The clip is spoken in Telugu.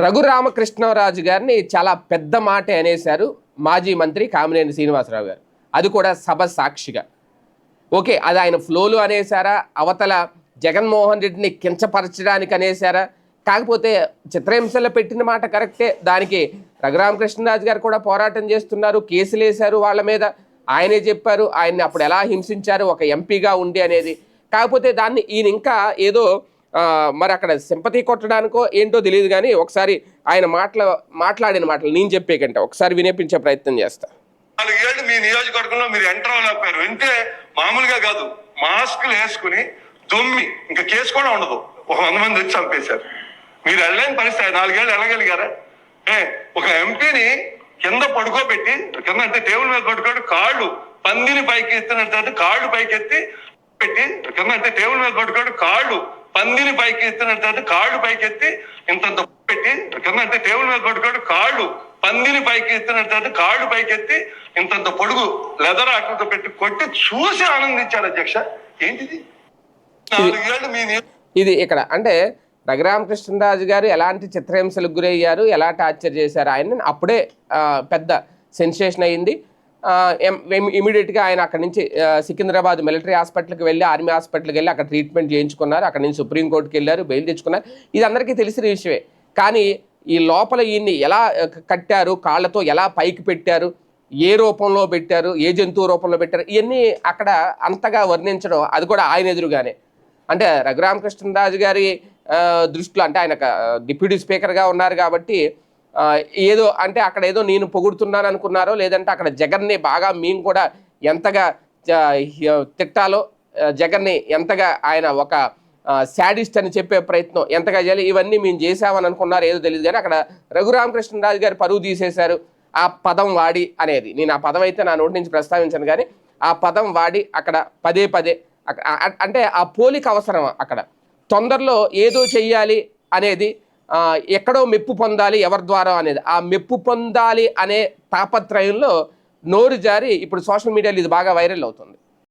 రఘురామకృష్ణరాజు గారిని చాలా పెద్ద మాట అనేశారు మాజీ మంత్రి కామినేని శ్రీనివాసరావు గారు. అది కూడా సభ సాక్షిగా. ఓకే అది ఆయన ఫ్లోలు అనేసారా అవతల జగన్మోహన్ రెడ్డిని కించపరచడానికి అనేసారా కాకపోతే చిత్రహింసలో పెట్టిన మాట కరెక్టే. దానికి రఘురామకృష్ణరాజు గారు కూడా పోరాటం చేస్తున్నారు కేసులు వేశారు వాళ్ళ మీద. ఆయనే చెప్పారు ఆయన్ని అప్పుడు ఎలా హింసించారు ఒక ఎంపీగా ఉండి అనేది. కాకపోతే దాన్ని ఈయన ఇంకా ఏదో మరి అక్కడ సింపతి కొట్టడానికో ఏంటో తెలియదు కానీ ఒకసారి ఆయన మాట్లా మాట్లాడిన మాటలు నేను చెప్పే కంటే ఒకసారి వినిపించే ప్రయత్నం చేస్తా. నాలుగేళ్ళు మీ నియోజకవర్గంలో మీరు ఎంటర్ అవ్వలేకపోయారు. వింటే మామూలుగా కాదు. మాస్కులు వేసుకుని దొమ్మి ఇంకా కేసు కూడా ఉండదు. ఒక వంద మంది వచ్చి చంపేశారు. మీరు వెళ్ళలేని పరిస్థితి. నాలుగేళ్ళు వెళ్ళగలిగారా? ఏ ఒక ఎంపీని కింద పడుకోబెట్టి కింద అంటే టేబుల్ మీద పడుకోబెట్టి కాళ్ళు పందిని పైకి ఎత్తినట్టు కాళ్ళు పైకి ఎత్తి పెట్టి కింద అంటే టేబుల్ మీద పడుకోబెట్టి కాళ్ళు పందిని పైకి ఎత్తినట్టు కాళ్ళు పైకి ఎత్తి ఇంతంత పెట్టి కింద అంటే టేబుల్ మీద పడుకోబెట్టి కాళ్ళు పందిని పైకి ఎత్తినట్టు కాళ్ళు పైకి ఎత్తి ఇంతంత పొడుగు లెదర్ ఆకులతో పెట్టి కొట్టి చూసి ఆనందించారు అధ్యక్ష. ఏంటిది? నాలుగేళ్ళు మీ ఇది ఇక్కడ అంటే రఘురామకృష్ణరాజు గారు ఎలాంటి చిత్రహింసలకు గురయ్యారు ఎలా టార్చర్ చేశారు? ఆయన అప్పుడే పెద్ద సెన్సేషన్ అయ్యింది. ఇమీడియట్గా ఆయన అక్కడి నుంచి సికింద్రాబాద్ మిలిటరీ హాస్పిటల్కి వెళ్ళి ఆర్మీ హాస్పిటల్కి వెళ్ళి అక్కడ ట్రీట్మెంట్ చేయించుకున్నారు. అక్కడ నుంచి సుప్రీంకోర్టుకి వెళ్ళారు బెయిల్ తెచ్చుకున్నారు. ఇది అందరికీ తెలిసిన విషయమే. కానీ ఈ లోపల ఈయన్ని ఎలా కట్టారు కాళ్ళతో ఎలా పైకి పెట్టారు ఏ రూపంలో పెట్టారు ఏ జంతువు రూపంలో పెట్టారు ఇవన్నీ అక్కడ అంతగా వర్ణించడం అది కూడా ఆయన ఎదురుగానే. అంటే రఘురామకృష్ణరాజు గారి దృష్టిలో అంటే ఆయన డిప్యూటీ స్పీకర్గా ఉన్నారు కాబట్టి ఏదో అంటే అక్కడ ఏదో నేను పొగుడుతున్నాను అనుకున్నారో లేదంటే అక్కడ జగన్ని బాగా మేము కూడా ఎంతగా తిట్టాలో జగన్ని ఎంతగా ఆయన ఒక శాడిస్ట్ అని చెప్పే ప్రయత్నం ఎంతగా చేయాలి ఇవన్నీ మేము చేసామని అనుకున్నారు ఏదో తెలియదు. కానీ అక్కడ రఘురామకృష్ణరాజు గారు పరువు తీసేశారు ఆ పదం వాడి అనేది. నేను ఆ పదం అయితే నా నోటి నుంచి ప్రస్తావించాను కానీ ఆ పదం వాడి అక్కడ పదే పదే అంటే ఆ పోలిక అవసరం అక్కడ? తొందరలో ఏదో చెయ్యాలి అనేది ఎక్కడో మెప్పు పొందాలి ఎవరి ద్వారా అనేది. ఆ మెప్పు పొందాలి అనే తాపత్రయంలో నోరు జారి ఇప్పుడు సోషల్ మీడియాలో ఇది బాగా వైరల్ అవుతుంది.